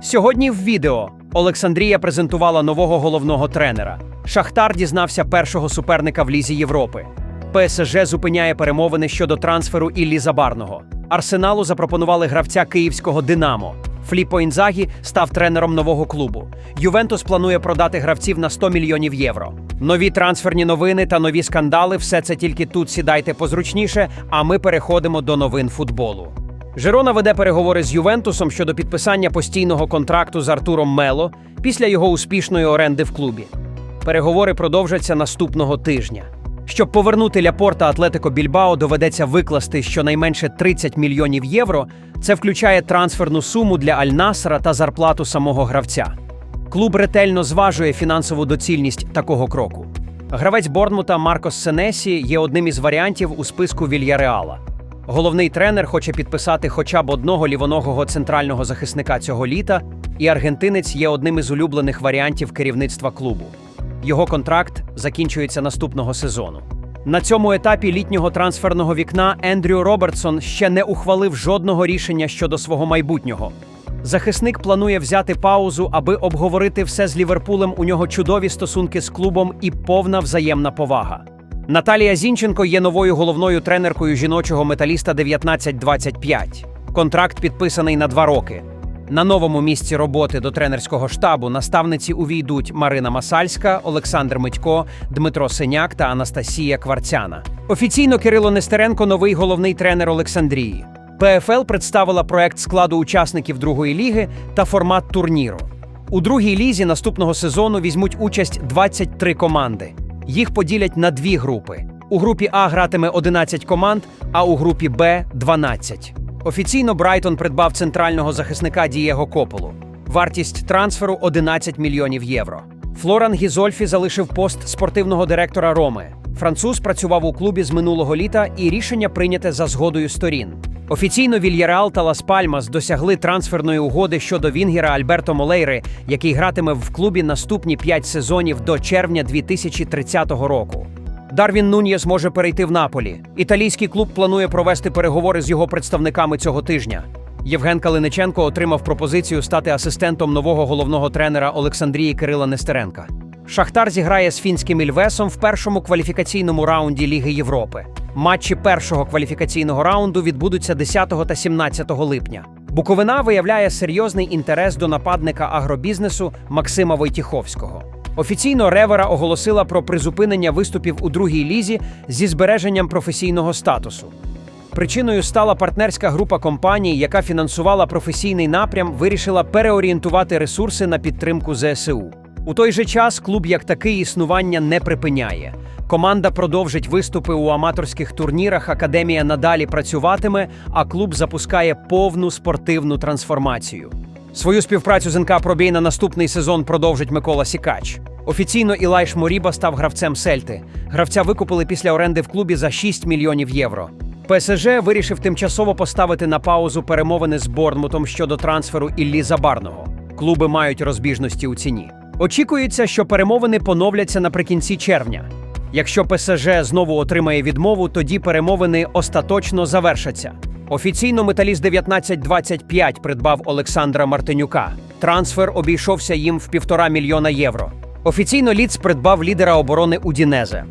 Сьогодні в відео Олександрія презентувала нового головного тренера. Шахтар дізнався першого суперника в Лізі Європи. ПСЖ зупиняє перемовини щодо трансферу Іллі Забарного. Арсеналу запропонували гравця київського Динамо. Фліпо Інзагі став тренером нового клубу. Ювентус планує продати гравців на 100 мільйонів євро. Нові трансферні новини та нові скандали все це тільки тут сідайте позручніше, а ми переходимо до новин футболу. Жерона веде переговори з Ювентусом щодо підписання постійного контракту з Артуром Мело після його успішної оренди в клубі. Переговори продовжаться наступного тижня. Щоб повернути Ляпорта Атлетико Більбао, доведеться викласти щонайменше 30 мільйонів євро. Це включає трансферну суму для Аль-Насра та зарплату самого гравця. Клуб ретельно зважує фінансову доцільність такого кроку. Гравець Борнмута Маркос Сенесі є одним із варіантів у списку Вільяреала. Головний тренер хоче підписати хоча б одного лівоногого центрального захисника цього літа, і аргентинець є одним із улюблених варіантів керівництва клубу. Його контракт закінчується наступного сезону. На цьому етапі літнього трансферного вікна Ендрю Робертсон ще не ухвалив жодного рішення щодо свого майбутнього. Захисник планує взяти паузу, аби обговорити все з Ліверпулем. У нього чудові стосунки з клубом і повна взаємна повага. Наталія Зінченко є новою головною тренеркою жіночого металіста 1925. Контракт підписаний на два роки. На новому місці роботи до тренерського штабу наставниці увійдуть Марина Масальська, Олександр Митько, Дмитро Синяк та Анастасія Кварцяна. Офіційно Кирило Нестеренко новий головний тренер Олександрії. ПФЛ представила проект складу учасників другої ліги та формат турніру. У другій лізі наступного сезону візьмуть участь 23 команди. Їх поділять на дві групи. У групі А гратиме 11 команд, а у групі Б 12. Офіційно Брайтон придбав центрального захисника Дієго Кополу. Вартість трансферу 11 мільйонів євро. Флоран Гізольфі залишив пост спортивного директора Роми. Француз працював у клубі з минулого літа, і рішення прийняте за згодою сторін. Офіційно Вільяреал та Лас Пальмас досягли трансферної угоди щодо Вінгера Альберто Молейри, який гратиме в клубі наступні 5 сезонів до червня 2030 року. Дарвін Нуньєс може перейти в Наполі. Італійський клуб планує провести переговори з його представниками цього тижня. Євген Калиниченко отримав пропозицію стати асистентом нового головного тренера Олександрії Кирила Нестеренка. Шахтар зіграє з фінським Ільвесом в першому кваліфікаційному раунді Ліги Європи. Матчі першого кваліфікаційного раунду відбудуться 10 та 17 липня. Буковина виявляє серйозний інтерес до нападника агробізнесу Максима Войтіховського. Офіційно Ревера оголосила про призупинення виступів у другій лізі зі збереженням професійного статусу. Причиною стала партнерська група компаній, яка фінансувала професійний напрям, вирішила переорієнтувати ресурси на підтримку ЗСУ. У той же час клуб як такий існування не припиняє. Команда продовжить виступи у аматорських турнірах. Академія надалі працюватиме, а клуб запускає повну спортивну трансформацію. Свою співпрацю з НК Пробій на наступний сезон продовжить Микола Сікач. Офіційно Ілайш Моріба став гравцем Сельти. Гравця викупили після оренди в клубі за 6 мільйонів євро. ПСЖ вирішив тимчасово поставити на паузу перемовини з Борнмутом щодо трансферу Іллі Забарного. Клуби мають розбіжності у ціні. Очікується, що перемовини поновляться наприкінці червня. Якщо ПСЖ знову отримає відмову, тоді перемовини остаточно завершаться. Офіційно металіст 1925 придбав Олександра Мартинюка. Трансфер обійшовся їм в півтора мільйона євро. Офіційно Ліц придбав лідера оборони Удінезе,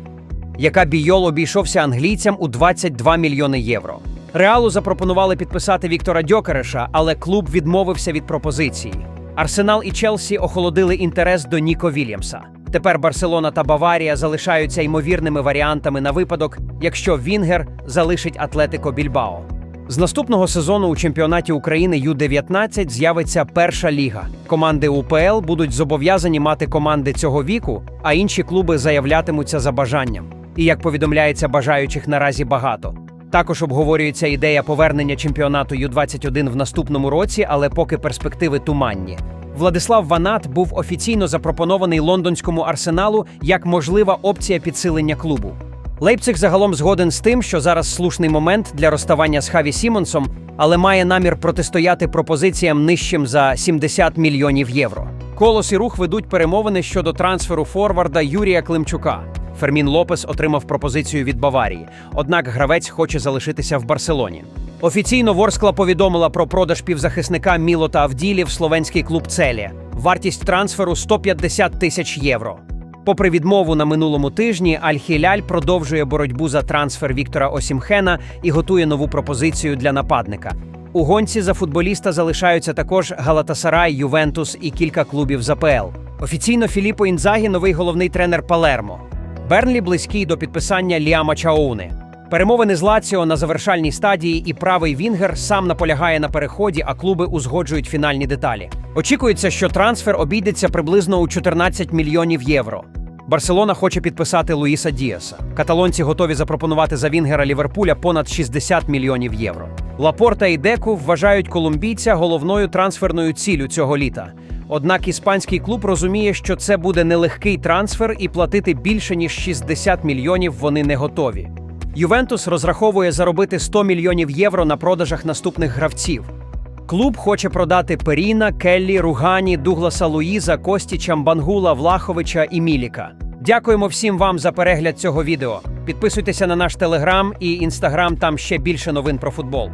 яка бійол обійшовся англійцям у 22 мільйони євро. Реалу запропонували підписати Віктора Дьокереша, але клуб відмовився від пропозиції. Арсенал і Челсі охолодили інтерес до Ніко Вільямса. Тепер Барселона та Баварія залишаються ймовірними варіантами на випадок, якщо Вінгер залишить Атлетико Більбао. З наступного сезону у чемпіонаті України Ю-19 з'явиться перша ліга. Команди УПЛ будуть зобов'язані мати команди цього віку, а інші клуби заявлятимуться за бажанням. І як повідомляється, бажаючих наразі багато. Також обговорюється ідея повернення чемпіонату Ю-21 в наступному році, але поки перспективи туманні. Владислав Ванат був офіційно запропонований лондонському арсеналу як можлива опція підсилення клубу. Лейпциг загалом згоден з тим, що зараз слушний момент для розставання з Хаві Сімонсом, але має намір протистояти пропозиціям нижчим за 70 мільйонів євро. Колос і рух ведуть перемовини щодо трансферу форварда Юрія Климчука. Фермін Лопес отримав пропозицію від Баварії, однак гравець хоче залишитися в Барселоні. Офіційно Ворскла повідомила про продаж півзахисника Мілота Авділі в словенський клуб Целі. Вартість трансферу 150 тисяч євро. Попри відмову на минулому тижні, Аль-Хіляль продовжує боротьбу за трансфер Віктора Осімхена і готує нову пропозицію для нападника. У гонці за футболіста залишаються також Галатасарай, Ювентус і кілька клубів з АПЛ. Офіційно Філіппо Інзагі – новий головний тренер Палермо. Бернлі близький до підписання Ліама Чауни. Перемовини з Лаціо на завершальній стадії, і правий Вінгер сам наполягає на переході, а клуби узгоджують фінальні деталі. Очікується, що трансфер обійдеться приблизно у 14 мільйонів євро. Барселона хоче підписати Луїса Діаса. Каталонці готові запропонувати за Вінгера Ліверпуля понад 60 мільйонів євро. Лапорта і Деку вважають колумбійця головною трансферною ціллю цього літа. Однак іспанський клуб розуміє, що це буде нелегкий трансфер і платити більше ніж 60 мільйонів вони не готові. Ювентус розраховує заробити 100 мільйонів євро на продажах наступних гравців. Клуб хоче продати Періна, Келлі, Ругані, Дугласа Луїза, Костіча, Бангула, Влаховича і Міліка. Дякуємо всім вам за перегляд цього відео. Підписуйтеся на наш телеграм і інстаграм, там ще більше новин про футбол.